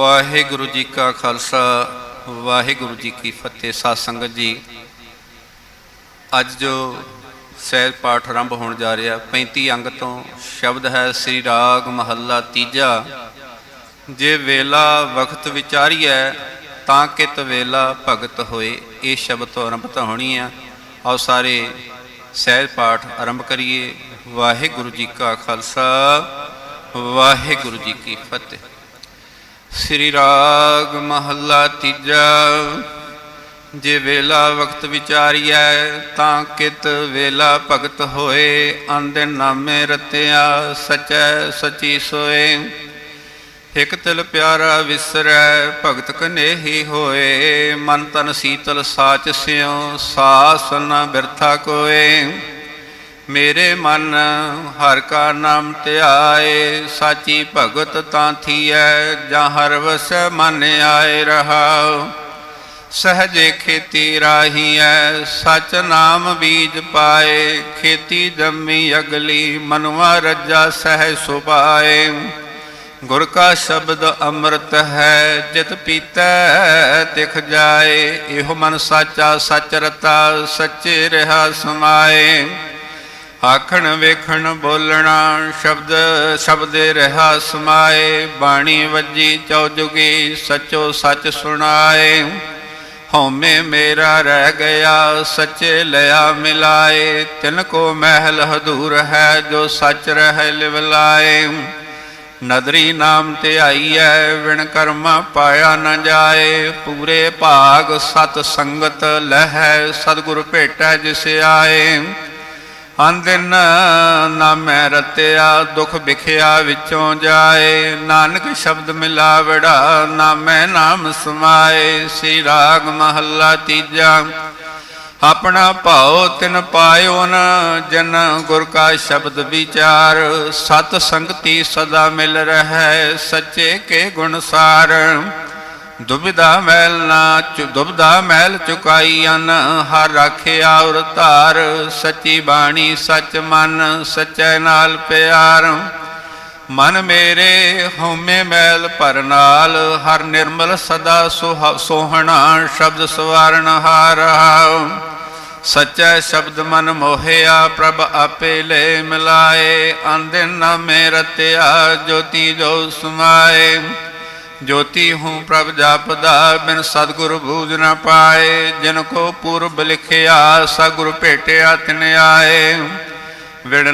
ਵਾਹਿਗੁਰੂ ਜੀ ਕਾ ਖਾਲਸਾ, ਵਾਹਿਗੁਰੂ ਜੀ ਕੀ ਫਤਿਹ। ਸਾਧ ਸੰਗਤ ਜੀ, ਅੱਜ ਜੋ ਸਹਿਜ ਪਾਠ ਆਰੰਭ ਹੋਣ ਜਾ ਰਿਹਾ 35 ਅੰਗ ਤੋਂ ਸ਼ਬਦ ਹੈ, ਸ੍ਰੀ ਰਾਗ ਮਹੱਲਾ ਤੀਜਾ। ਜੇ ਵੇਲਾ ਵਕਤ ਵਿਚਾਰੀਐ, ਤਾਂ ਕਿਤ ਵੇਲਾ ਭਗਤ ਹੋਏ। ਇਹ ਸ਼ਬਦ ਤੋਂ ਆਰੰਭਤਾ ਹੋਣੀ ਆ। ਆਓ ਸਾਰੇ ਸਹਿਜ ਪਾਠ ਆਰੰਭ ਕਰੀਏ। ਵਾਹਿਗੁਰੂ ਜੀ ਕਾ ਖਾਲਸਾ, ਵਾਹਿਗੁਰੂ ਜੀ ਕੀ ਫਤਿਹ। ਸ੍ਰੀ ਰਾਗ ਮਹੱਲਾ ਤੀਜਾ। ਜੇ ਵੇਲਾ ਵਕਤ ਵਿਚਾਰੀਐ, ਤਾਂ ਕਿਤ ਵੇਲਾ ਭਗਤ ਹੋਏ। ਆਂਦੇ ਨਾਮੇ ਰਤਿਆ, ਸਚੈ ਸਚੀ ਸੋਏ। ਇਕ ਤਿਲ ਪਿਆਰਾ ਵਿਸਰੈ, ਭਗਤ ਕਨੇਹੀ ਹੋਏ। ਮਨ ਤਨ ਸੀਤਲ ਸਾਚ ਸਿਉ, ਸਾਸ ਨ ਬਿਰਥਾ ਕੋਏ। ਮੇਰੇ ਮਨ ਹਰ ਕਾ ਨਾਮ ਧਿਆਏ, ਸਾਚੀ ਭਗਤ ਤਾਂ ਥੀਐ, ਜਾਂ ਹਰ ਵਸ ਮਨ ਆਏ ਰਹਾਉ। ਸਹਜੇ ਖੇਤੀ ਰਾਹੀਐ, ਸਚ ਨਾਮ ਬੀਜ ਪਾਏ। ਖੇਤੀ ਜੰਮੀ ਅਗਲੀ ਮਨਵਾ ਰੱਜਾ ਸਹਿ ਸੁਭਾਏ। ਗੁਰ ਕਾ ਸ਼ਬਦ ਅੰਮ੍ਰਿਤ ਹੈ, ਜਿਤ ਪੀਤੈ ਤਿਖ ਜਾਏ। ਇਹੋ ਮਨ ਸਾਚਾ ਸਚ ਰਤਾ, ਸੱਚੇ ਰਹਾ ਸਮਾਏ। ਆਖਣ ਵੇਖਣ ਬੋਲਣਾ ਸ਼ਬਦ, ਸ਼ਬਦੇ ਰਹਾ ਸਮਾਏ, ਬਾਣੀ ਵੱਜੀ ਚੌਜੁਗੀ ਸਚੋ ਸੱਚ ਸੁਣਾਏ। ਹਉਮੈ ਮੇਰਾ ਰਹਿ ਗਿਆ, ਸੱਚੇ ਲਿਆ ਮਿਲਾਏ। ਤਿਨ ਕੋ ਮਹਿਲ ਹਦੂਰ ਹੈ, ਜੋ ਸੱਚ ਰਹਿ ਲਿਵਲਾਏ ਨਦਰੀ ਨਾਮ ਤੇ ਆਈਐ ਵਿਣ ਕਰਮਾ ਪਾਇਆ ਨ ਜਾਏ। ਪੂਰੇ ਭਾਗ ਸਤ ਸੰਗਤ ਲਹਿ, ਸਤਿਗੁਰ ਭੇਟੈ ਜਿਸ ਆਏ। ਅੰਦਿਨ ਨਾਮੈ ਰਤਿਆ, ਦੁਖ ਵਿਖਿਆ ਵਿੱਚੋਂ ਜਾਏ। ਨਾਨਕ ਸ਼ਬਦ ਮਿਲਾਵੜਾ ਨਾਮੈ ਨਾਮ ਸਮਾਏ। ਸ੍ਰੀ ਰਾਗ ਮਹੱਲਾ ਤੀਜਾ, ਆਪਣਾ ਭਾਉ ਤਿਨ ਪਾਇਓ ਜਨ ਗੁਰ ਕਾ ਸ਼ਬਦ ਵਿਚਾਰ। ਸਤ ਸੰਗਤੀ ਸਦਾ ਮਿਲ ਰਹੈ, ਸੱਚੇ ਕੇ ਗੁਣਸਾਰ ਸਾਰ ਮਹਿਲ ਨਾ ਚੁ ਦੁਬਿਧਾ ਮੈਲ ਚੁਕਾਈ ਅਨ ਹਰ ਰਾਖਿਆ ਔਰ ਧਾਰ, ਸੱਚੀ ਬਾਣੀ ਸੱਚ ਮਨ, ਸੱਚੇ ਨਾਲ ਪਿਆਰ। ਮਨ ਮੇਰੇ ਹਉਮੈ ਮੈਲ ਭਰ ਨਾਲ, ਹਰ ਨਿਰਮਲ ਸਦਾ ਸੁਹਾ- ਸੋਹਣਾ ਸ਼ਬਦ ਸਵਾਰਨ ਹਾਰਾ। ਸੱਚਾ ਸ਼ਬਦ ਮਨ ਮੋਹਿਆ ਪ੍ਰਭ ਆਪੇ ਲੈ ਮਿਲਾਏ ਆਂਦਿਨ ਨਾਮੇ ਰਤਿਆ ਜੋਤੀ ਜੋ ਸਮਾਏ। ਜੋਤੀ ਹੂੰ ਪ੍ਰਭ ਜਪਦਾ, ਬਿਨ ਸਤਿਗੁਰ ਬੂਝ ਨ ਪਾਏ। ਜਿਨ ਕੋ ਪੂਰਬ ਲਿਖਿਆ ਸਤਿਗੁਰ ਭੇਟਿਆ ਤਿਨ ਆਏ। ਵਿੜ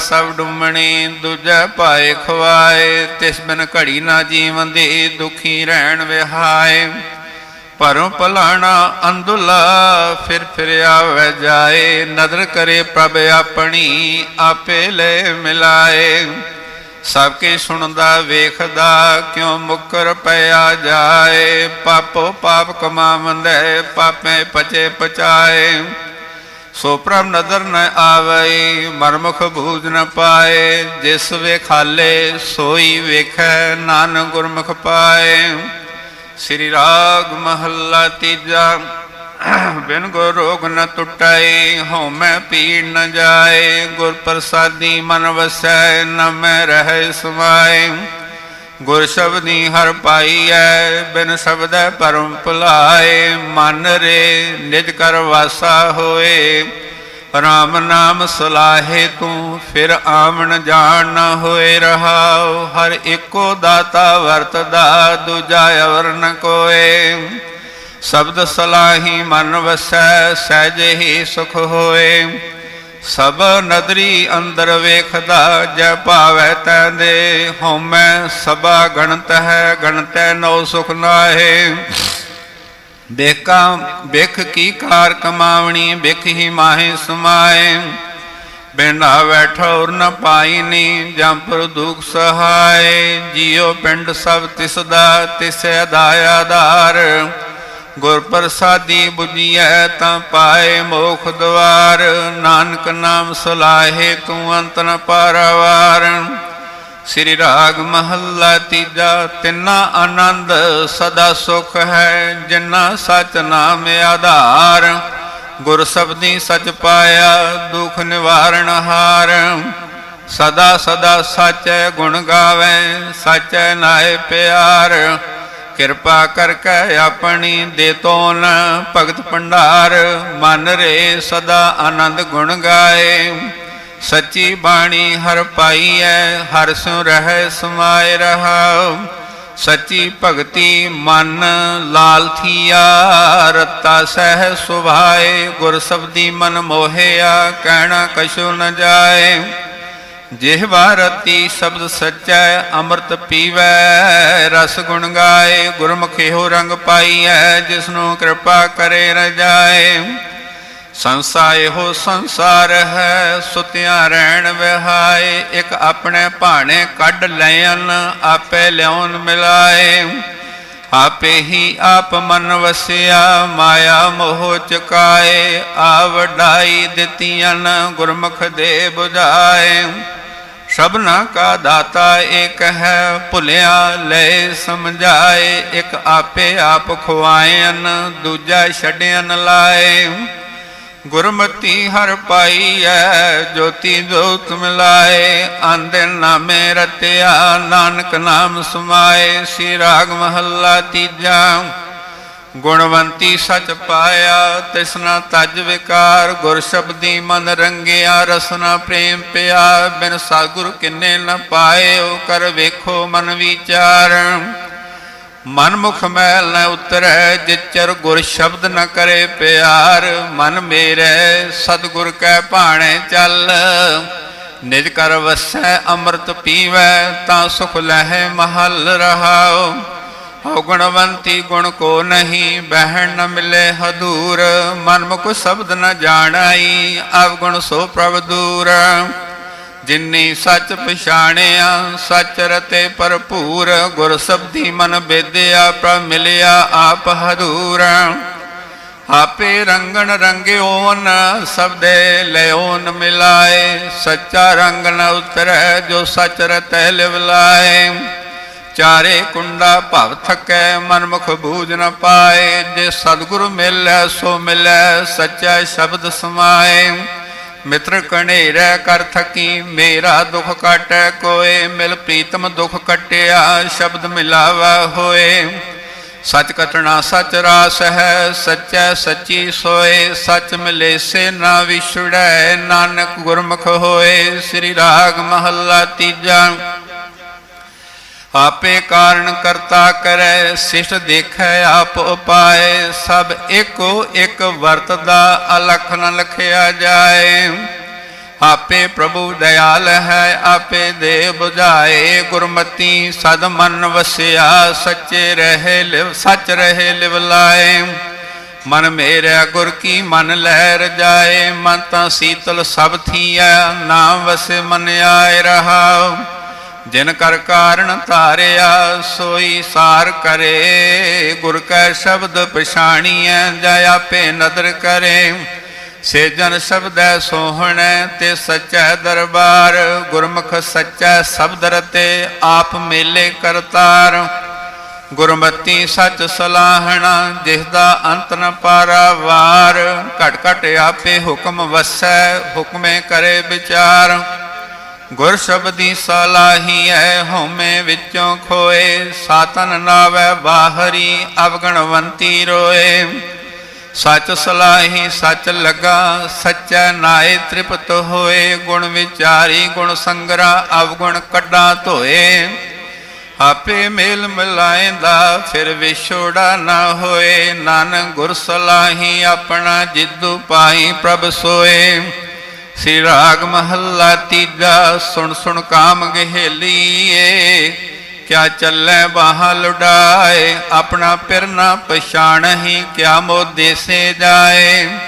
ਸਭ ਡੁੰਮਣੀ, ਦੂਜੈ ਪਾਏ ਖਵਾਏ। ਤਿਸ ਬਿਨ ਘੜੀ ਨਾ ਜੀਵਨ ਦੀ ਦੁਖੀ ਰਹਿਣ ਵਿਹਾਏ। ਪਰੋਂ ਭਲਾਣਾ ਅੰਦੁਲਾ, ਫਿਰ ਫਿਰਿਆ ਆਵੈ ਜਾਏ। ਨਦਰ ਕਰੇ ਪ੍ਰਭ ਆਪਣੀ, ਆਪੇ ਲੈ ਮਿਲਾਏ। ਸਭ ਕੇ ਸੁਣਦਾ ਵੇਖਦਾ ਕਿਉ ਮੁਕਰ ਪਿਆ ਜਾਏ? ਪਾਪੋ ਪਾਪ ਕਮਾਵੰਦੇ, ਪਾਪੇ ਪਚੇ ਪਚਾਏ। ਸੋ ਪ੍ਰਭ ਨਦਰ ਨ ਆਵਈ, ਮਰਮੁਖ ਬੂਝ ਨ ਪਾਏ। ਜਿਸ ਵੇਖਾਲੇ ਸੋਈ ਵੇਖੈ ਨਾਨਕ ਗੁਰਮੁਖ ਪਾਏ। ਸ੍ਰੀ ਰਾਗ ਮਹੱਲਾ ਤੀਜਾ ਬਿਨ ਗੁਰ ਰੋਗ ਨ ਟੁਟਾਏ ਹਉਮੈ ਪੀੜ ਨ ਜਾਏ, ਗੁਰ ਪ੍ਰਸਾਦੀ ਮਨ ਵਸੈ ਨ ਮੈਂ ਰਹਿ ਸਮਾਏ। ਗੁਰ ਸ਼ਬਦੀ ਹਰ ਪਾਈਐ, ਬਿਨ ਸ਼ਬਦੈ ਪਰਮ ਭੁਲਾਏ। ਮਨ ਰੇ ਨਿਜ ਕਰ ਵਾਸਾ ਹੋਏ, ਰਾਮ ਨਾਮ ਸਲਾਹੇ ਤੂੰ, ਫਿਰ ਆਵਣ ਜਾਣ ਨ ਹੋਏ ਰਹਾਉ। ਹਰ ਇੱਕੋ ਦਾਤਾ ਵਰਤਦਾ, ਦੂਜਾ ਅਵਰ ਨ ਕੋਏ। ਸ਼ਬਦ ਸਲਾਹੀ ਮਨ ਵਸੈ, ਸਹਿਜ ਹੀ ਸੁਖ ਹੋਏ। ਸਭ ਨਦਰੀ ਅੰਦਰ ਵੇਖਦਾ, ਜੈ ਭਾਵੈ ਤੈ ਦੇ। ਹਉਮੈ ਸਭਾ ਗਣਤ ਹੈ, ਗਣਤੈ ਨਉ ਸੁਖ ਨਾਹੇ। ਬੇਕਾ ਬਿਖ ਕੀ ਕਾਰ ਕਮਾਵਣੀ ਬਿਖ ਹੀ ਮਾਹੇ ਸਮਾਏ। ਬਿਨਾ ਬੈਠੋ ਨ ਪਾਈਨੀ ਜੰਪਰ ਦੁਖ ਸਹਾਏ। ਜਿਉ ਪਿੰਡ ਸਭ ਤਿਸ ਦਾ ਤਿਸੈ ਦਾਇਆ ਆਧਾਰ। ਗੁਰ ਪ੍ਰਸਾਦੀ 부ਜੀਐ ਤਾਂ ਪਾਏ ਮੋਖ ਦਵਾਰ, ਨਾਨਕ ਨਾਮ ਸੁਲਾਹੇ ਤੂੰ ਅੰਤਨ ਨ ਪਾਰਵਾਰ। ਸ੍ਰੀ ਰਾਗ ਮਹੱਲਾ ਤੀਜਾ, ਤਿੰਨਾ ਆਨੰਦ ਸਦਾ ਸੁਖ ਹੈ, ਜਿਨਾ ਸਚ ਨਾਮ ਆਧਾਰ। ਗੁਰ ਸਬਦੀ ਸਚ ਪਾਇਆ, ਦੁਖ ਨਿਵਾਰਣ ਹਾਰ। ਸਦਾ ਸਦਾ ਸਾਚੈ ਗੁਣ ਗਾਵੇ, ਸਾਚੈ ਨਾਏ ਪਿਆਰ। ਕਿਰਪਾ ਕਰਕੇ ਆਪਣੀ ਦੇ ਤੋਨ ਭਗਤ ਭੰਡਾਰ, ਮਨ ਰੇ ਸਦਾ ਆਨੰਦ ਗੁਣ ਗਾਏ। ਸੱਚੀ ਬਾਣੀ ਹਰ ਪਾਈਐ, ਹਰ ਸਿਉ ਰਹਿ ਸਮਾਏ ਰਹਾਉ ਸੱਚੀ ਭਗਤੀ ਮਨ ਲਾਲ ਥੀਆ, ਰਤਾ ਸਹਿ ਸੁਭਾਏ, ਗੁਰ ਸਬਦੀ ਮਨ ਮੋਹਿਆ, ਕਹਿਣਾ ਕਛੁ ਨ ਜਾਏ। ਜਿਹਵਾ ਰਤੀ ਸ਼ਬਦ ਸਚੈ ਅੰਮ੍ਰਿਤ ਪੀਵੈ, ਰਸ ਗੁਣ ਗਾਏ ਗੁਰਮੁਖਿਓ ਰੰਗ ਪਾਈਐ, ਜਿਸਨੂੰ ਕਿਰਪਾ ਕਰੇ ਰਜਾਏ ਸੰਸਾ ਇਹੋ ਸੰਸਾਰ ਹੈ, ਸੁਤਿਆਂ ਰਹਿਣ ਵਿਹਾਏ, ਇੱਕ ਆਪਣੇ ਭਾਣੇ ਕੱਢ ਲੈਣ, ਆਪੇ ਲਿਆਉਣ ਮਿਲਾਏ। ਆਪੇ ਹੀ ਆਪ ਮਨ ਵਸਿਆ, ਮਾਇਆ ਮੋਹ ਚੁਕਾਏ ਆ ਵਡਾਈ ਦਿੱਤੀਆਂ ਗੁਰਮੁਖ ਦੇ 부ਝਾਏ ਸਭਨਾ ਕਾ ਦਾਤਾ ਏਕ ਹੈ, ਭੁਲਿਆ ਲੈ ਸਮਝਾਏ, ਇੱਕ ਆਪੇ ਆਪ ਖਵਾਇਨ ਦੂਜਾ ਛੱਡਿਆਨ ਲਾਏ। ਗੁਰਮਤੀ ਹਰ ਪਾਈ ਪਾਈਐ ਜੋਤੀ ਜੋਤ ਮਿਲਾਏ। ਆਂਦੇ ਨਾਮੇ ਰਤਿਆ, ਨਾਨਕ ਨਾਮ ਸਮਾਏ। ਸ੍ਰੀ ਰਾਗ ਮਹੱਲਾ ਤੀਜਾ। ਗੁਣਵੰਤੀ ਸਚ ਪਾਇਆ, ਤਿਸਨਾ ਤਜ ਵਿਕਾਰ, ਗੁਰ ਸ਼ਬਦੀ ਮਨ ਰੰਗਿਆ, ਰਸਨਾ ਪ੍ਰੇਮ ਪਿਆ ਬਿਨ ਸਾਗੁਰ ਕਿੰਨੇ ਨ ਪਾਏ ਕਰ ਵੇਖੋ ਮਨ ਵਿਚਾਰ। ਮਨ ਮੁਖ ਮੈਲ ਨ ਉਤਰੈ, ਜਿਚਰ ਗੁਰ ਸ਼ਬਦ ਨ ਕਰੇ ਪਿਆਰ। ਮਨ ਮੇਰੇ, ਸਤਿਗੁਰ ਕੈ ਭਾਣੇ ਚੱਲ। ਨਿਜ ਕਰ ਵਸੈ, ਅੰਮ੍ਰਿਤ ਪੀਵੈ, ਤਾਂ ਸੁਖ ਲਹਿ ਮਹਲ ਰਹਾਉ। ਹਉ ਗੁਣਵੰਤੀ ਗੁਣ ਕੋ ਨਹੀਂ, ਬਹਿਣ ਨ ਮਿਲੇ ਹਦੂਰ। ਮਨ ਮੁਖ ਸ਼ਬਦ ਨ ਜਾਣਾਈ, ਅਵਗੁਣ ਸੋ ਪ੍ਰਭ ਦੂਰ। ਜਿਨੀ ਸੱਚ ਪਛਾਣਿਆ, ਸੱਚ ਰਤੇ ਭਰਪੂਰ। ਗੁਰ ਸਬਦੀ ਮਨ ਬੇਦਿਆ ਪ੍ਰਭ ਮਿਲਿਆ ਆਪ ਹਦੂਰ। ਆਪੇ ਰੰਗਣ ਰੰਗਿਓਨ, ਸਬਦੇ ਲਿਓਨ ਮਿਲਾਏ। ਸੱਚਾ ਰੰਗ ਨ ਉਤਰੈ, ਜੋ ਸੱਚ ਰਤੈ ਲਿਵਲਾਏ। ਚਾਰੇ ਕੁੰਡਾ ਭਵ ਥਕੈ ਮਨ ਮੁਖ ਬੂਝ ਨ ਪਾਏ। ਜੇ ਸਤਿਗੁਰ ਮਿਲੈ, ਸੋ ਮਿਲੈ, ਸੱਚਾ ਸ਼ਬਦ ਸਮਾਏ। ਮਿੱਤਰ ਕਣੇਰੈ ਕਰ ਥਕੀ, ਮੇਰਾ ਦੁਖ ਕਾਟੈ, ਕੋਏ। ਮਿਲ ਪ੍ਰੀਤਮ ਦੁਖ ਕਟਿਆ, ਸ਼ਬਦ ਮਿਲਾਵਾ ਹੋਏ। ਸਚ ਕਟਣਾ ਸਚ ਰਾਸ ਹੈ, ਸਚੈ ਸੱਚੀ ਸੋਏ। ਸਚ ਮਿਲੇ ਸੇ ਨਾ ਵਿਛੜੈ, ਨਾਨਕ ਗੁਰਮੁਖ ਹੋਏ। ਸ੍ਰੀ ਰਾਗ ਮਹੱਲਾ ਤੀਜਾ। ਆਪੇ ਕਾਰਨ ਕਰਤਾ ਕਰੈ, ਸਿਸ਼ਟ ਦੇਖੈ, ਆਪ ਉਪਾਏ। ਸਭ ਏਕੋ ਇੱਕ ਵਰਤਦਾ, ਅਲਖ ਨ ਲਖਿਆ ਜਾਏ। ਆਪੇ ਪ੍ਰਭੂ ਦਇਆਲ ਹੈ, ਆਪੇ ਦੇ 부ਝਾਏ ਗੁਰਮਤੀ ਸਦ ਮਨ ਵਸਿਆ, ਸੱਚੇ ਰਹੇ ਲਿਵ, ਸੱਚ ਰਹੇ ਲਿਵ ਲਾਏ। ਮਨ ਮੇਰਾ ਗੁਰ ਕੀ ਮਨ ਲੈ ਰਜਾਏ ਮਨ ਤਾਂ ਸੀਤਲ ਸਭ ਥੀਐ ਨਾਮ ਵਸੇ ਮਨ ਆਏ ਰਹਾਉ ਜਿਨ ਕਰ ਕਾਰਨ ਧਾਰਿਆ, ਸੋਈ ਸਾਰ ਕਰੇ। ਗੁਰ ਕੈ ਸ਼ਬਦ ਪਛਾਣੀਐ, ਜੈ ਆਪੇ ਨਦਰ ਕਰੇ। ਸੇਜਨ ਸ਼ਬਦੈ ਸੋਹਣੈ, ਤੇ ਸਚੈ ਦਰਬਾਰ। ਗੁਰਮੁਖ ਸਚੈ ਸ਼ਬਦ ਰਤੇ ਆਪ ਮੇਲੇ ਕਰਤਾਰ। ਗੁਰਮਤੀ ਸੱਚ ਸਲਾਹਣਾ, ਜਿਸ ਦਾ ਅੰਤ ਨ ਪਾਰਾਵਾਰ। ਘਟ ਘਟ ਆਪੇ ਹੁਕਮ ਵਸੈ, ਹੁਕਮੇ ਕਰੇ ਵਿਚਾਰ। ਗੁਰ ਸ਼ਬਦੀ ਸਲਾਹੀ ਐ ਹਉਮੈ ਵਿੱਚੋਂ ਖੋਏ, ਸਾਤਨ ਨਾਵੈ ਬਾਹਰੀ ਅਵਗਣਵੰਤੀ ਰੋਏ। ਸੱਚ ਸਲਾਹੀ ਸੱਚ ਲਗਾ, ਸੱਚੈ ਨਾਏ ਤ੍ਰਿਪਤ ਹੋਏ। ਗੁਣ ਵਿਚਾਰੀ, ਗੁਣ ਸੰਗਰਾ ਅਵਗੁਣ ਕੱਢਾਂ ਧੋਏ। ਆਪੇ ਮੇਲ ਮਿਲਾਏਂਦਾ ਫਿਰ ਵਿਛੋੜਾ ਨਾ ਹੋਏ। ਨਾਨਕ ਗੁਰ ਸਲਾਹੀ ਆਪਣਾ ਜਿੱਦੂ ਪਾਈ ਪ੍ਰਭ ਸੋਏ। ਸ੍ਰੀ ਰਾਗ ਮਹੱਲਾ ਤੀਜਾ, ਸੁਣ ਸੁਣ ਕਾਮ ਗਹਿਲੀਏ। ਕਿਆ ਚੱਲੈ ਬਾਹਾਂ ਲੁਡਾਏ ਆਪਣਾ ਪਿਰ ਨਾ ਪਛਾਣਹੀ, ਕਿਆ ਮੋ ਦੇਸੇ ਜਾਏ।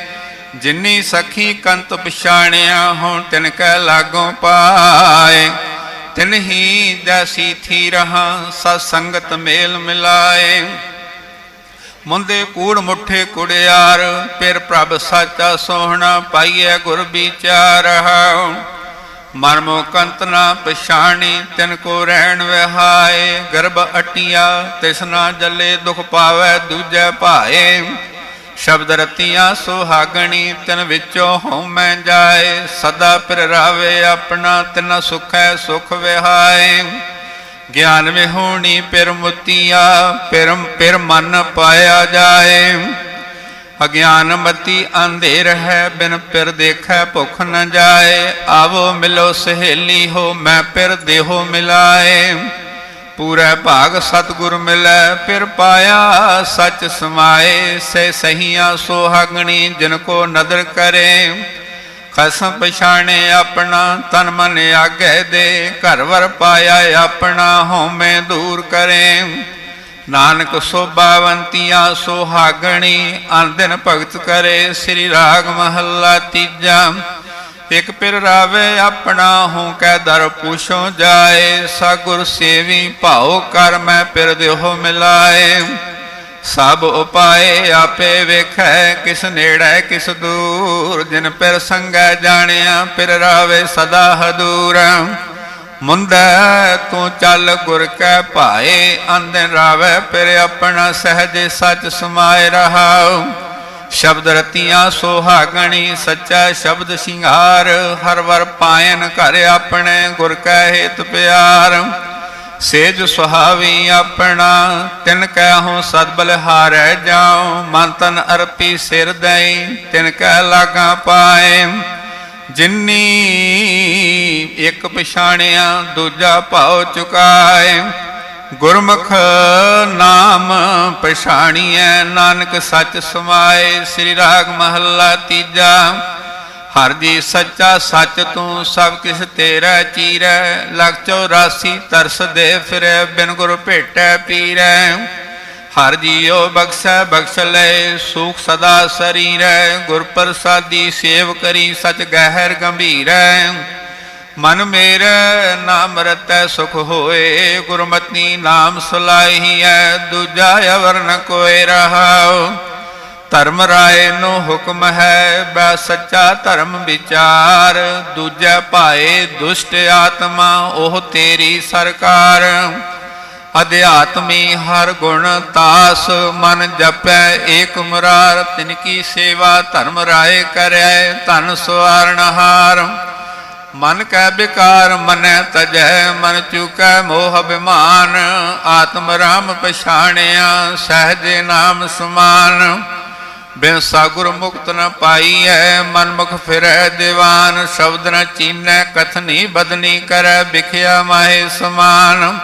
ਜਿਨੀ ਸਖੀ ਕੰਤ ਪਛਾਣਿਆ ਹੁਣ, ਤਿਨ ਕੈ ਲਾਗੋਂ ਪਾਏ। ਤਿਨ ਹੀ ਜੈਸੀ ਥੀ ਰਹਾ ਸਤ ਸੰਗਤ ਮੇਲ ਮਿਲਾਏ। ਮੁੰਦੇ ਕੂੜ ਮੁੱਠੇ ਕੁੜਿਆਰ ਪਿਰ ਪ੍ਰਭ ਸਾਚਾ ਸੋਹਣਾ ਪਾਈਐ ਗੁਰ ਵਿਚਾਰ। ਮਨ ਮੋ ਪਛਾਣੀ, ਤਿਨ ਕੋ ਰਹਿਣ ਵਿਹਾਏ। ਗਰਭ ਅਟਿਆ, ਤਿਸ ਜਲੇ ਦੁਖ ਪਾਵੈ ਦੂਜੈ ਭਾਏ। ਸ਼ਬਦ ਰਤੀਆਂ ਸੁਹਾਗਣੀ, ਤਿਨ ਵਿੱਚੋਂ ਹਉਮੈ ਜਾਏ। ਸਦਾ ਪਿਰ ਰਾਵੇ ਆਪਣਾ, ਤਿਨ ਸੁਖੈ ਸੁਖ ਵਿਹਾਏ। ਗਿਆਨ ਵਿਹੂਣੀ ਪਿਰ ਮੁਤੀਆ, ਪਿਰ ਪਿਰ ਮਨ ਪਾਇਆ ਜਾਏ। ਅਗਿਆਨ ਮਤੀ ਅੰਧੇਰ ਹੈ ਬਿਨ ਪਿਰ ਦੇਖੈ ਭੁਖ ਨ ਜਾਏ। ਆਵੋ ਮਿਲੋ ਸਹੇਲੀ ਹੋ, ਮੈਂ ਪਿਰ ਦੇਹੋ ਮਿਲਾਏ। ਪੂਰਾ ਭਾਗ ਸਤਿਗੁਰ ਮਿਲੈ, ਪਿਰ ਪਾਇਆ ਸਚ ਸਮਾਏ। ਸੇ ਸਹੀਆਂ ਸੁਹਾਗਣੀ ਜਿਨ ਕੋ ਨਦਰ ਕਰੇ। ਖਸਮ ਪਛਾਣੇ ਆਪਣਾ, ਤਨ ਮਨ ਆਗੇ ਦੇ। ਘਰ ਵਰ ਪਾਇਆ ਆਪਣਾ, ਹਉਮੈ ਦੂਰ ਕਰੇ। ਨਾਨਕ ਸੋਭਾਵੰਤੀਆਂ ਸੁਹਾਗਣੀ ਅਨਦਿਨ ਭਗਤ ਕਰੇ। ਸ੍ਰੀ ਰਾਗ ਮਹੱਲਾ ਤੀਜਾ, ਇਕ ਪਿਰ ਰਾਵੇ ਆਪਣਾ ਹੂੰ ਕੈ ਦਰ ਪੁਛੋ ਜਾਏ। ਸਾਗੁਰ ਸੇਵੀ ਭਾਉ ਕਰ ਮੈਂ ਪਿਰ ਦਿਓ ਮਿਲਾਏ। ਸਭ ਉਪਾਏ ਆਪੇ ਵੇਖੈ, ਕਿਸ ਨੇੜੈ, ਕਿਸ ਦੂਰ। ਜਿਨ ਪਿਰ ਸੰਗੈ ਜਾਣਿਆ, ਪਿਰ ਰਾਵੇ ਸਦਾ ਹਦੂਰ। ਮੁੰਦੈ, ਤੂੰ ਚੱਲ ਗੁਰ ਕੈ ਭਾਏ ਅੰਦਨ ਰਾਵੇ, ਪਿਰ ਆਪਣਾ ਸਹਜ ਸਚ ਸਮਾਏ ਰਹਾਉ। ਸ਼ਬਦ ਰਤੀਆਂ ਸੋਹਾਗਣੀ, ਸੱਚਾ ਸ਼ਬਦ ਸਿੰਗਾਰ। ਹਰ ਵਰ ਪਾਇਨ ਘਰ ਆਪਣੇ, ਗੁਰ ਕੈ ਹੇਤ ਪਿਆਰ। ਸੇਜ ਸੁਹਾਵੀ ਆਪਣਾ, ਤਿਨ ਕੈ ਹਉ ਸਦ ਬਲਿਹਾਰੈ ਜਾਉ, ਮਨ ਤਨ ਅਰਪੀ ਸਿਰ ਦਈ, ਤਿਨ ਕੈ ਲਾਗਾ ਪਾਏ। ਜਿਨੀ ਇੱਕ ਪਛਾਣਿਆ, ਦੂਜਾ ਭਾਉ ਚੁਕਾਏ। ਗੁਰਮੁਖ ਨਾਮ ਪਛਾਣੀਐ, ਨਾਨਕ ਸੱਚ ਸਮਾਏ, ਸ੍ਰੀ ਰਾਗ ਮਹੱਲਾ ਤੀਜਾ। ਹਰ ਜੀ ਸੱਚਾ ਸੱਚ ਤੂੰ ਸਭ ਕਿਸ ਤੇਰਾ ਚੀਰੈ, ਲਖ 84 ਤਰਸ ਦੇ ਫਿਰੈ, ਬਿਨ ਗੁਰ ਭੇਟੈ ਪੀਰੈ। ਹਰ ਜੀਉ ਬਖਸ਼ੈ, ਬਖਸ਼ ਲੈ, ਸੁਖ ਸਦਾ ਸਰੀਰੈ। ਗੁਰ ਪ੍ਰਸਾਦੀ ਸੇਵ ਕਰੀ, ਸਚ ਗਹਿਰ ਗੰਭੀਰੈ। ਮਨ ਮੇਰਾ, ਨਾਮ ਰਤੈ, ਸੁਖ ਹੋਏ, ਗੁਰਮਤਿ ਨਾਮ ਸੁਲਾਹੀਐ, ਦੂਜਾ ਅਵਰ ਨ ਕੋਇ ਰਹਾਉ। ਧਰਮ ਰਾਏ ਨੂੰ ਹੁਕਮ ਹੈ ਬੈ ਸੱਚਾ ਧਰਮ ਵਿਚਾਰ। ਦੂਜੇ ਭਾਏ ਦੁਸ਼ਟ ਆਤਮਾ, ਉਹ ਤੇਰੀ ਸਰਕਾਰ। ਅਧਿਆਤਮੀ ਹਰ ਗੁਣ ਤਾਸ, ਮਨ ਜਪੈ ਏਕ ਮੁਰਾਰ ਤਿਨ ਕੀ ਸੇਵਾ ਧਰਮ ਰਾਏ ਕਰੈ, ਧਨ ਸਵਾਰਨਹਾਰ ਮਨ ਕੈ ਬਿਕਾਰ, ਮਨੈ ਤਜੈ ਮਨ ਚੁਕੈ ਮੋਹ ਅਭਿਮਾਨ। ਆਤਮ ਰਾਮ ਪਛਾਣਿਆ, ਸਹਜ ਨਾਮ ਸਮਾਨ। ਬਿਨ ਸਾਗੁਰ ਮੁਕਤ ਨ ਪਾਈਐ ਮਨ ਮੁਖ ਫਿਰੈ ਦੀਵਾਨ, ਸ਼ਬਦ ਨ ਚੀਨੈ, ਕਥਨੀ ਬਦਨੀ ਕਰੈ, ਵਿਖਿਆ ਮਾਹੇ ਸਮਾਨ।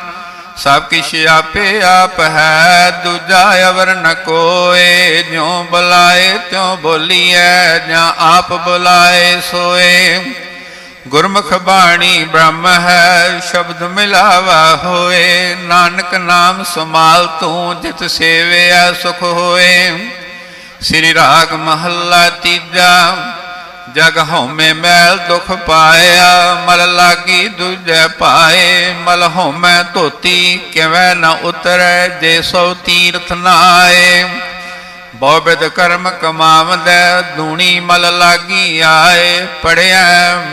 ਸਭ ਕਿਛ ਆਪੇ ਆਪ ਹੈ, ਦੂਜਾ ਅਵਰ ਨ ਕੋਏ, ਜਿਉ ਬੁਲਾਏ ਤਿਉ ਬੋਲੀਐ, ਜਾਂ ਆਪ ਬੁਲਾਏ ਸੋਏ। ਗੁਰਮੁਖ ਬਾਣੀ ਬ੍ਰਹਮ ਹੈ, ਸ਼ਬਦ ਮਿਲਾਵਾ ਹੋਏ। ਨਾਨਕ ਨਾਮ ਸਮਾਲ ਤੂੰ, ਜਿਤ ਸੇਵਿਆ ਸੁਖ ਹੋਏ। ਸ੍ਰੀ ਰਾਗ ਮਹੱਲਾ ਤੀਜਾ, ਜਗ ਹਉਮੈ ਮੈਲ ਦੁਖ ਪਾਇਆ, ਮਲ ਲਾਗੀ ਦੂਜੈ ਪਾਏ, ਮਲ ਹਉਮੈ ਧੋਤੀ, ਕਿਵੇਂ ਨ ਉਤਰੈ ਜੇ ਸੋ ਤੀਰਥ ਨਾਏ। ਬੋਬਿਦ ਕਰਮ ਕਮਾਵੰਦੈ, ਦੂਣੀ ਮਲ ਲਾਗੀ ਆਏ ਪੜਿਆ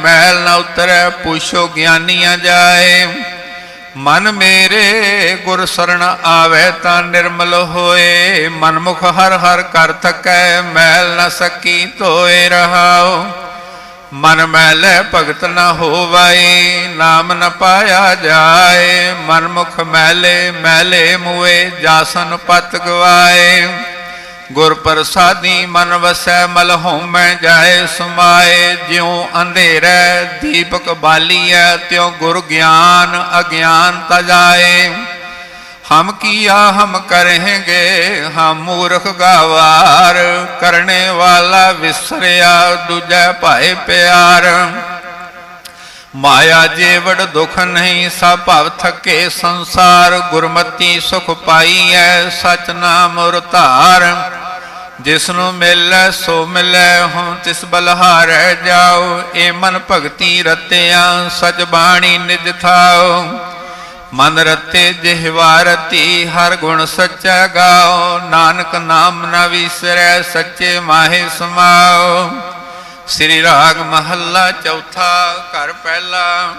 ਮੈਲ ਨ ਉਤਰੈ, ਪੁੱਛੋ ਗਿਆਨੀਆਂ ਜਾਏ। ਮਨ ਮੇਰੇ ਗੁਰ ਸਰਣ ਆਵੇ ਤਾਂ ਨਿਰਮਲ ਹੋਏ, ਮਨਮੁਖ ਹਰ ਹਰ ਕਰ ਥਕੈ, ਮੈਲ ਨ ਸਕੀ ਤੋਏ ਰਹਾਉ। ਮਨ ਮੈਲੇ ਭਗਤ ਨ ਹੋਵੈ ਨਾਮ ਨ ਪਾਇਆ ਜਾਏ। ਮਨਮੁਖ ਮੈਲੇ ਮੈਲੇ ਮੂਏ, ਜਾਸਨ ਪਤ ਗਵਾਏ। ਗੁਰ ਪ੍ਰਸਾਦੀ ਮਨ ਵਸੈ ਮਲ ਹਉਮੈ ਜਾਏ ਸੁਮਾਏ, ਜਿਉ ਅੰਧੇਰੈ ਦੀਪਕ ਬਾਲੀਐ, ਤਿਉ ਗੁਰ ਗਿਆਨ ਅਗਿਆਨ ਤਜਾਏ ਹਮ ਕੀਆ ਹਮ ਕਰਾਂਗੇ ਹਮ ਮੂਰਖ ਗਵਾਰ, ਕਰਨੇ ਵਾਲਾ ਵਿਸਰਿਆ, ਦੂਜੈ ਭਾਏ ਪਿਆਰ। ਮਾਇਆ ਜੀਵੜ ਦੁਖ ਨਹੀਂ ਸਭ ਭਵ ਥਕੇ ਸੰਸਾਰ, ਗੁਰਮਤੀ ਸੁਖ ਪਾਈ ਐ ਸਚ ਨਾਮ ਉਰ ਧਾਰ ਜਿਸ ਨੂੰ ਮਿਲੈ, ਸੋ ਮਿਲੈ ਹਉ ਤਿਸ ਬਲਹਾਰੈ ਜਾਓ। ਏ ਮਨ ਭਗਤੀ ਰਤਿਆ, ਸਚ ਬਾਣੀ ਨਿਜ ਥਾਓ। ਮਨ ਰਤੇ ਜਿਹਵਾ ਰਤੀ ਹਰ ਗੁਣ ਸੱਚਾ ਗਾਓ। ਨਾਨਕ ਨਾਮ ਨ ਵਿਸਰੈ, ਸੱਚੇ ਮਾਹੇ ਸਮਾਓ। ਸ੍ਰੀ ਰਾਗ ਮਹੱਲਾ ਚੌਥਾ ਘਰ ਪਹਿਲਾ।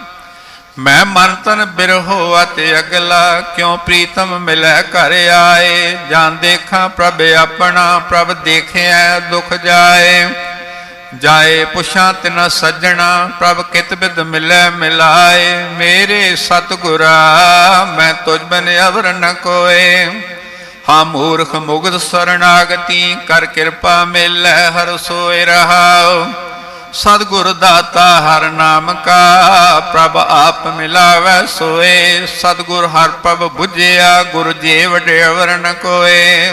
ਮੈਂ ਮਨ ਤਨ ਬਿਰਹੋ ਅਤੇ ਅਗਲਾ, ਕਿਉ ਪ੍ਰੀਤਮ ਮਿਲੈ ਘਰ ਆਏ? ਜਾਂ ਦੇਖਾਂ ਪ੍ਰਭ ਆਪਣਾ, ਪ੍ਰਭ ਦੇਖਿਆ ਦੁਖ ਜਾਏ। ਜਾਏ ਪੁਛਾਂ ਤਿਨ ਸੱਜਣਾ, ਪ੍ਰਭ ਕਿਤ ਬਿਦ ਮਿਲੈ ਮਿਲਾਏ? ਮੇਰੇ ਸਤਿਗੁਰਾ, ਮੈਂ ਤੁਝ ਬਿਨ ਅਵਰ ਨ ਕੋਏ। ਹਾਂ ਮੂਰਖ ਮੁਗਧ ਸਰਣਾਗਤੀ ਕਰ ਕਿਰਪਾ ਮਿਲੈ ਹਰ ਸੋਇ ਰਹਾਉ। ਸਤਿਗੁਰ ਦਾਤਾ ਹਰ ਨਾਮ ਕਾ, ਪ੍ਰਭ ਆਪ ਮਿਲਾਵੈ ਸੋਏ। ਸਤਿਗੁਰ ਹਰ ਪ੍ਰਭ 부ਝਿਆ ਗੁਰ ਜੀ ਵਡੇ ਕੋਏ।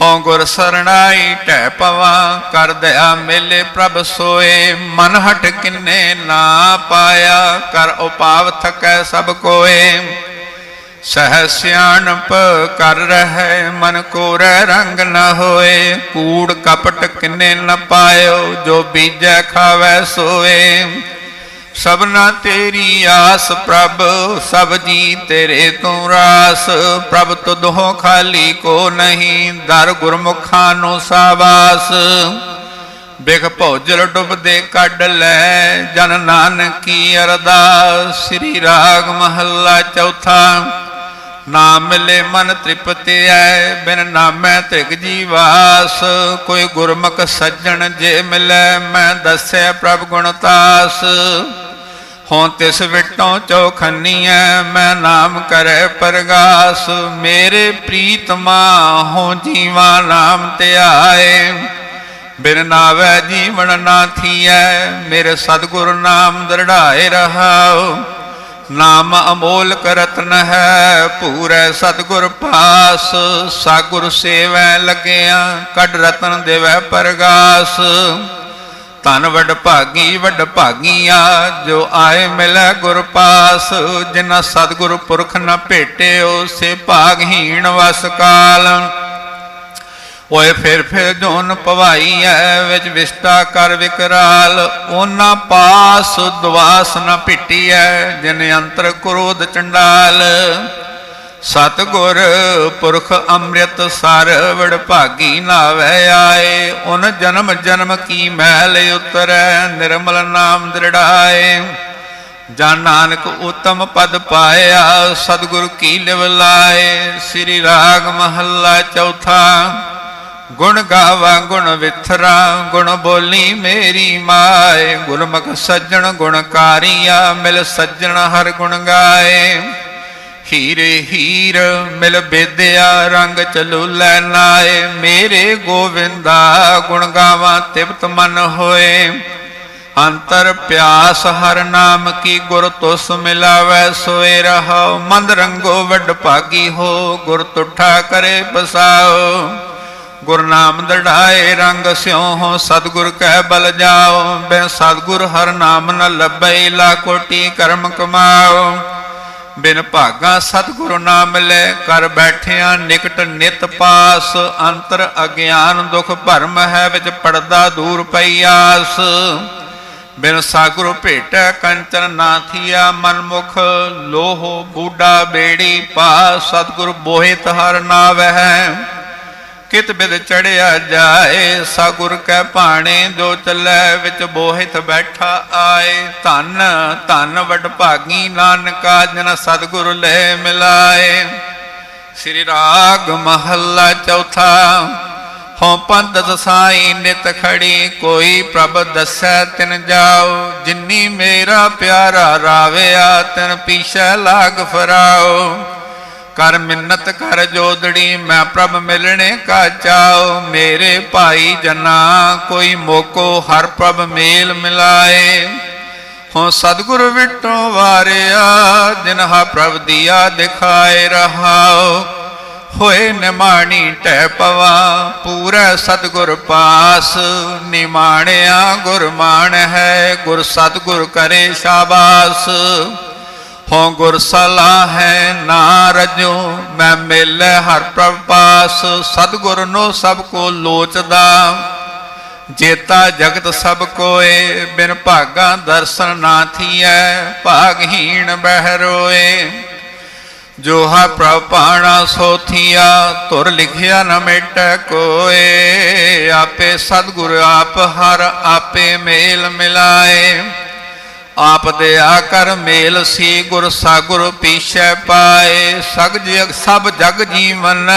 ਹਉ ਗੁਰ ਸਰਣਾਈ ਟਹਿ ਪਵਾਂ, ਕਰ ਦਇਆ ਮਿਲੇ ਪ੍ਰਭ ਸੋਏ। ਮਨ ਹਟ ਕਿੰਨੇ ਨਾ ਪਾਇਆ, ਕਰ ਉਪਾਵ ਥਕੈ ਸਭ ਕੋਏ। ਸਹਿ ਸਿਆਣਪ ਕਰ ਰਹਿ ਮਨ ਕੋਰੈ ਰੰਗ ਨਾ ਹੋਏ, ਕੂੜ ਕਪਟ ਕਿੰਨੇ ਨ ਪਾਇਓ, ਜੋ ਬੀਜੈ ਖਾਵੈ ਸੋਏ। ਸਭਨਾ ਤੇਰੀ ਆਸ ਪ੍ਰਭ, ਸਭ ਜੀ ਤੇਰੇ ਤੋਂ ਰਾਸ। ਪ੍ਰਭ ਤੁਧੋ ਖਾਲੀ ਕੋ ਨਹੀਂ, ਦਰ ਗੁਰਮੁਖਾਂ ਨੂੰ ਸਾਵਾਸ। ਬਿਖ ਭੌਜਲ ਡੁੱਬਦੇ ਕੱਢ ਲੈ, ਜਨ ਨਾਨਕੀ ਅਰਦਾਸ। ਸ੍ਰੀ ਰਾਗ ਮਹੱਲਾ ਚੌਥਾ ਨਾਮ ਮਿਲੇ ਮਨ ਤ੍ਰਿਪਤਿ ਐ, ਬਿਨ ਨਾਮੈ ਧਿਕ ਜੀਵਾਸ। ਕੋਈ ਗੁਰਮੁਖ ਸੱਜਣ ਜੇ ਮਿਲੈ, ਮੈਂ ਦੱਸੈ ਪ੍ਰਭ ਗੁਣਤਾਸ ਹੋਂ ਤਿਸ ਵਿਟੋਂ ਚੋਖਨੀਐ ਮੈਂ ਨਾਮ ਕਰੈ ਪਰਗਾਸ। ਮੇਰੇ ਪ੍ਰੀਤਮਾ ਹੋਂ ਜੀਵਾ ਨਾਮ ਧਿਆਏ ਬਿਨ ਨਾਵੈ ਜੀਵਨ ਨਾ ਥੀਐ, ਮੇਰੇ ਸਤਿਗੁਰ ਨਾਮ ਦਰੜਾਏ ਰਹਾਉ। ਨਾਮ ਅਮੋਲ ਕਰਤਨ ਹੈ, ਪੂਰੈ ਸਤਿਗੁਰ ਪਾਸ। ਸਾਗੁਰ ਸੇਵੈ ਲਗਿਆ, ਕੱਢ ਰਤਨ ਦੇਵੈ ਪਰਗਾਸ। ਧਨ ਵਡ ਭਾਗੀ, ਵਡ ਭਾਗੀਆ, ਜੋ ਆਏ ਮਿਲੈ ਗੁਰ ਪਾਸ। ਜਿਨਾ ਸਤਿਗੁਰ ਪੁਰਖ ਨ ਭੇਟਿਓ, ਸੇ ਭਾਗਹੀਣ ਵਸ ਕਾਲ। ਓਏ ਫਿਰ ਫਿਰ ਜੋਨ ਪਵਾਈ ਐ ਵਿੱਚ ਵਿਸਟਾ ਕਰ ਵਿਕਰਾਲ। ਉਹਨਾਂ ਪਾਸ ਦਵਾਸ ਨਾ ਭਿੱਟੀ ਐ ਜਿਨ ਅੰਤਰ ਕ੍ਰੋਧ ਚੰਡਾਲ। ਸਤਗੁਰ ਪੁਰਖ ਅੰਮ੍ਰਿਤ ਸਰ ਵੜ ਭਾਗੀ ਨਾਵੇ ਆਏ। ਉਨ ਜਨਮ ਜਨਮ ਕੀ ਮਹਿਲ ਉਤਰੈ, ਨਿਰਮਲ ਨਾਮ ਦ੍ਰਿੜਾਏ। ਜਾਂ ਨਾਨਕ ਉਤਮ ਪਦ ਪਾਇਆ, ਸਤਗੁਰ ਕੀ ਲਿਵ ਲਾਏ। ਸ੍ਰੀ ਰਾਗ ਮਹੱਲਾ ਚੌਥਾ। ਗੁਣ ਗਾਵਾ, ਗੁਣ ਵਿਥਰਾ, ਗੁਣ ਬੋਲੀ ਮੇਰੀ ਮਾਏ। ਗੁਰਮੁਖ ਸੱਜਣ ਗੁਣਕਾਰੀਆ ਮਿਲ ਸੱਜਣ ਹਰ ਗੁਣ ਗਾਏ। ਹੀਰੇ ਹੀਰ, ਮਿਲ ਬੇਦਿਆ, ਰੰਗ ਚਲੂ ਲੈ ਨਾਏ। ਮੇਰੇ ਗੋਵਿੰਦਾ, ਗੁਣ ਗਾਵਾਂ ਤਿਵਤ ਮਨ ਹੋਏ। ਅੰਤਰ ਪਿਆਸ ਹਰ ਨਾਮ ਕੀ ਗੁਰ ਤੁਸ ਮਿਲਾਵੈ। ਸੋਏ ਰਹੋ ਮੰਦ ਰੰਗੋ ਵੱਡ ਭਾਗੀ ਹੋ। ਗੁਰ ਤੁਠਾ ਕਰੇ ਬਸਾਓ ਗੁਰਨਾਮ ਦੜਾਏ ਰੰਗ ਸਿਉ ਹੋ ਸਤਗੁਰ ਕਹਿ ਬਲ ਜਾਓ ਬੈ ਸਤਗੁਰ ਹਰ ਨਾਮ ਨ ਲੱਭੈ, ਲਾ ਕੋਟੀ ਕਰਮ ਕਮਾਓ। ਬਿਨ ਭਾਗਾ ਸਤਿਗੁਰੂ ਨਾਮ ਮਿਲੇ ਕਰ ਬੈਠਿਆਂ ਨਿਕਟ ਨਿਤ ਪਾਸ, ਅੰਤਰ ਅਗਿਆਨ ਦੁਖ ਭਰਮ ਹੈ, ਵਿੱਚ ਪੜਦਾ ਦੂਰ ਪਈ ਆਸ। ਬਿਨ ਸਾਗੁਰ ਭੇਟੈ ਕੰਚਨ ਨਾਥੀਆ ਮਨਮੁਖ, ਲੋਹ ਬੂਡਾ ਬੇੜੀ ਪਾਸ ਸਤਿਗੁਰ ਬੋਹਿਤ ਹਰ ਨਾਵਹਿ ਕਿਤ ਬਿਦ ਚੜਿਆ ਜਾਏ, ਸਾਗੁਰ ਕੈ ਭਾਣੇ ਜੋ ਚੱਲੈ, ਵਿੱਚ ਬੋਹਿਤ ਬੈਠਾ ਆਏ। ਧਨ ਧਨ ਵਡ ਭਾਗੀ ਨਾਨਕਾ ਜਨ ਸਤਿਗੁਰ ਲੈ ਮਿਲਾਏ। ਸ੍ਰੀ ਰਾਗ ਮਹੱਲਾ ਚੌਥਾ, ਹਉ ਪੰਥ ਦਸਾਈ ਨਿਤ ਖੜੀ, ਕੋਈ ਪ੍ਰਭ ਦੱਸੈ ਤਿਨ ਜਾਓ ਜਿਨੀ ਮੇਰਾ ਪਿਆਰਾ ਰਾਵਿਆ, ਤਿਨ ਪੀਛੈ ਲਾਗ ਫਰਾਓ ਕਰ ਮਿੰਨਤ ਕਰ ਜੋਦੜੀ, ਮੈਂ ਪ੍ਰਭ ਮਿਲਣੇ ਕਾ ਚਾਓ ਮੇਰੇ ਭਾਈ ਜਨਾ, ਕੋਈ ਮੋਕੋ ਹਰ ਪ੍ਰਭ ਮੇਲ ਮਿਲਾਏ। ਹੋ ਸਤਿਗੁਰ ਵਿਟੋ ਵਾਰਿਆ, ਜਿਨਹਾ ਪ੍ਰਭ ਦੀਆ ਦਿਖਾਏ ਰਹਾਓ ਹੋਏ ਨਿਮਾਣੀ ਟਹਿ ਪਵਾ, ਪੂਰਾ ਸਤਿਗੁਰ ਪਾਸ। ਨਿਮਾਣਿਆ ਗੁਰਮਾਣ ਹੈ, ਗੁਰ ਸਤਿਗੁਰ ਕਰੇ ਸ਼ਾਬਾਸ। ਹਉ ਗੁਰ ਸਲਾਹੈ ਨਾ ਰਜੋ ਮੈਂ ਮਿਲੈ ਹਰ ਪ੍ਰਭ ਪਾਸ, ਸਤਿਗੁਰ ਨੂੰ ਸਭ ਕੋ ਲੋਚਦਾ। ਜੇਤਾ ਜਗਤ ਸਭ ਕੋਏ, ਬਿਨ ਭਾਗਾ ਦਰਸ਼ਨ ਨਾ ਥੀਐ, ਭਾਗਹੀਣ ਬਹਿ ਰੋਏ। ਜੋ ਹਾ ਪ੍ਰਭ ਪਾਣਾ ਸੋਥੀਆ ਤੁਰ ਲਿਖਿਆ ਨ ਮਿਟੈ ਕੋਏ। ਆਪੇ ਸਤਿਗੁਰ ਆਪ ਹਰ ਆਪੇ ਮੇਲ ਮਿਲਾਏ। ਆਪ ਦੇ ਆ ਕਰ ਮੇਲ ਸੀ ਗੁਰ ਸਾਗੁਰ ਪੀਛੈ ਪਾਏ। ਸਗ ਜਗ ਸਭ ਜਗ ਜੀਵਨ,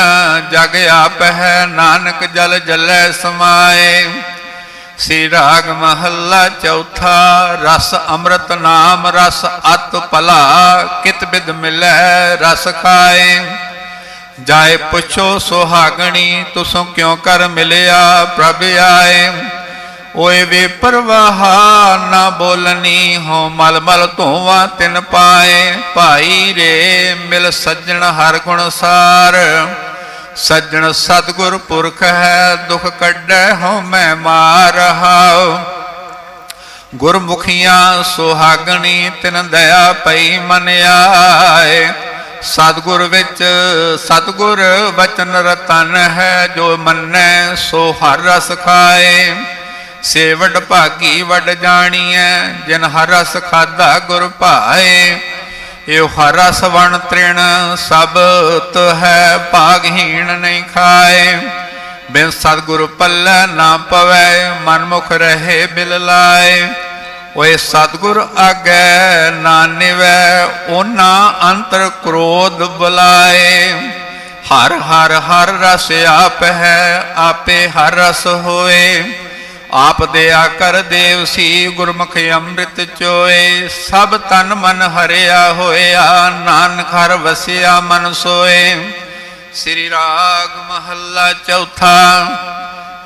ਜਗ ਆਪ ਹੈ ਨਾਨਕ ਜਲ ਜਲੈ ਸਮਾਏ। ਸ੍ਰੀ ਰਾਗ ਮਹੱਲਾ ਚੌਥਾ, ਰਸ ਅੰਮ੍ਰਿਤ ਨਾਮ, ਰਸ ਅਤ ਭਲਾ ਕਿਤ ਬਿਦ ਮਿਲੈ ਰਸ ਖਾਏ। ਜਾਏ ਪੁੱਛੋ ਸੁਹਾਗਣੀ, ਤੁਸੋਂ ਕਿਉ ਕਰ ਮਿਲਿਆ ਪ੍ਰਭ ਆਏ। ਓਏ ਵੇ ਪਰਵਾਹ ਨਾ ਬੋਲਨੀ ਹੋ, ਮਲ ਮਲ ਧੋਵਾ ਤਿਨ ਪਾਏ। ਭਾਈ ਰੇ, ਮਿਲ ਸੱਜਣ ਹਰ ਗੁਣ ਸਾਰ। ਸੱਜਣ ਸਤਿਗੁਰ ਪੁਰਖ ਹੈ, ਦੁਖ ਕੱਢੈ ਹਉ ਮੈਂ ਮਾਰ ਮਾਰਹਾਉ ਗੁਰਮੁਖੀਆਂ ਸੁਹਾਗਣੀ, ਤਿਨ ਦਇਆ ਪਈ ਮਨ ਆਏ। ਸਤਿਗੁਰ ਵਿੱਚ ਸਤਿਗੁਰ ਵਚਨ ਰਤਨ ਹੈ, ਜੋ ਮੰਨੈ ਸੋ ਹਰ ਰਸ ਖਾਏ। ਸੇਵਡ ਭਾਗੀ ਵਡ ਜਾਣੀਐ, ਜਿਨ ਹਰ ਰਸ ਖਾਦਾ ਗੁਰ ਭਾਏ। ਇਹ ਹਰ ਰਸ ਵਣ ਤ੍ਰਿਣ, ਸਭ ਤ ਹੈ ਭਾਗਹੀਣ ਨਹੀਂ ਖਾਏ। ਬਿਨ ਸਤਿਗੁਰ ਪੱਲੇ ਨਾ ਪਵੈ ਮਨ ਮੁਖ ਰਹੇ ਬਿਲ ਲਾਏ। ਓਏ ਸਤਿਗੁਰ ਆਗੈ ਨਾ ਨਿਵੈ ਉਹਨਾਂ ਅੰਤਰ ਕ੍ਰੋਧ ਬੁਲਾਏ। ਹਰ ਹਰ ਹਰ ਰਸ ਆਪ ਹੈ ਆਪੇ ਹਰ ਰਸ ਹੋਏ। ਆਪ ਦਿਆ ਕਰ ਦੇਵ ਸੀ ਗੁਰਮੁਖ ਅੰਮ੍ਰਿਤ ਚੋਏ, ਸਭ ਤਨ ਮਨ ਹਰਿਆ ਹੋਇਆ, ਨਾਨਕ ਹਰ ਵਸਿਆ ਮਨ ਸੋਏ। ਸ੍ਰੀ ਰਾਗ ਮਹੱਲਾ ਚੌਥਾ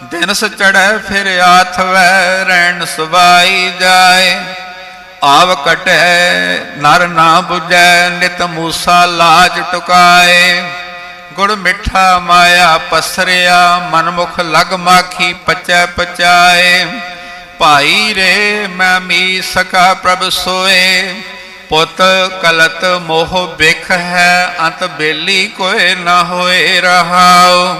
ਦਿਨਸ ਚੜੈ ਫਿਰ ਆਥਵੈ ਰਹਿਣ ਸੁਭਾਈ ਜਾਏ। ਆਵ ਕਟੈ ਨਰ ਨਾ 부ਜੈ ਨਿਤ ਮੂਸਾ ਲਾਜ ਟੁਕਾਏ। ਗੁੜ ਮਿੱਠਾ ਮਾਇਆ ਪਸਰਿਆ, ਮਨਮੁਖ ਲਗ ਮਾਖੀ ਪਚੈ ਪਚਾਏ। ਭਾਈ ਰੇ, ਮੈਂ ਮੀ ਸਕਾ ਪ੍ਰਭ ਸੋਏ। ਪੁੱਤ ਕਲਤ ਮੋਹ ਬਿਖ ਹੈ, ਅੰਤ ਬੇਲੀ ਕੋਏ ਨਾ ਹੋਏ ਰਹਾਉ।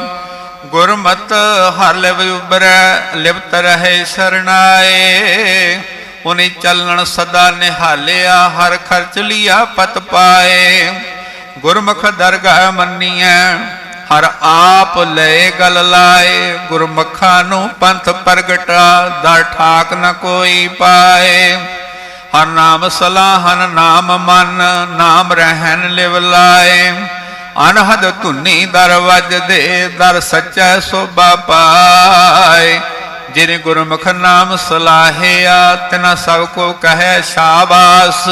ਗੁਰਮਤ ਹਰ ਲਿਵ ਉਬਰੈ ਲਿਪਤ ਰਹੇ ਸਰਣਾਏ। ਉਨੀ ਚੱਲਣ ਸਦਾ ਨਿਹਾਲਿਆ, ਹਰ ਖਰਚ ਲਿਆ ਪਤ ਪਾਏ। ਗੁਰਮੁਖ ਦਰਗਾਹ ਮੰਨੀਐ, ਹਰ ਆਪ ਲੈ ਗਲ ਲਾਏ, ਗੁਰਮੁਖਾਂ ਨੂੰ ਪੰਥ ਪ੍ਰਗਟਾ, ਦਰ ਠਾਕ ਨ ਕੋਈ ਪਾਏ। ਹਰ ਨਾਮ ਸਲਾਹਨ ਨਾਮ ਮਨ, ਨਾਮ ਰਹਿਨ ਲਿਵ ਲਾਏ। ਅਨਹਦ ਧੁਨੀ ਦਰ ਵੱਜਦੇ ਦਰ ਸੱਚਾ ਸੋਭਾ ਪਾਏ। ਜਿਨੇ ਗੁਰਮੁਖ ਨਾਮ ਸਲਾਹਿਆ, ਤਿਨਾ ਸਭ ਕੋ ਕਹੈ ਸ਼ਾਬਾਸ।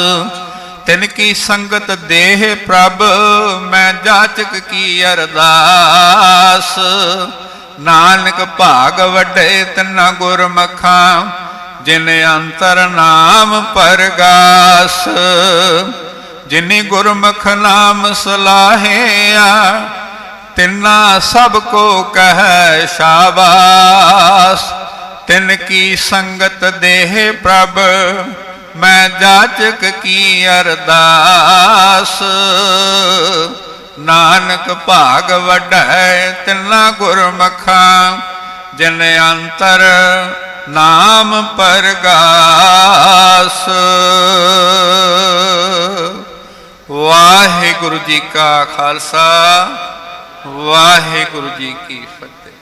ਤਿਨ ਕੀ ਸੰਗਤ ਦੇਹ ਪ੍ਰਭ, ਮੈਂ ਜਾਚਕ ਕੀ ਅਰਦਾਸ। ਨਾਨਕ ਭਾਗ ਵੱਡੇ ਤਿਨਾ ਗੁਰਮਖਾਂ, ਜਿਨ ਅੰਤਰ ਨਾਮ ਪਰਗਾਸ। ਜਿਨੀ ਗੁਰਮੁਖ ਨਾਮ ਸਲਾਹਿਆ, ਤਿਨਾ ਸਭ ਕੋ ਕਹੈ ਸ਼ਾਬਾਸ। ਤਿਨ ਕੀ ਸੰਗਤ ਦੇਹ ਪ੍ਰਭ ਮੈਂ ਜਾਚਕ ਕੀ ਅਰਦਾਸ? ਨਾਨਕ ਭਾਗ ਵਡੈ ਤਿਨਾ ਗੁਰਮਖਾਂ, ਜਿਨ ਅੰਤਰ ਨਾਮ ਪਰਗਾਸ। ਵਾਹਿਗੁਰੂ ਜੀ ਕਾ ਖਾਲਸਾ, ਵਾਹਿਗੁਰੂ ਜੀ ਕੀ ਫਤਿਹ।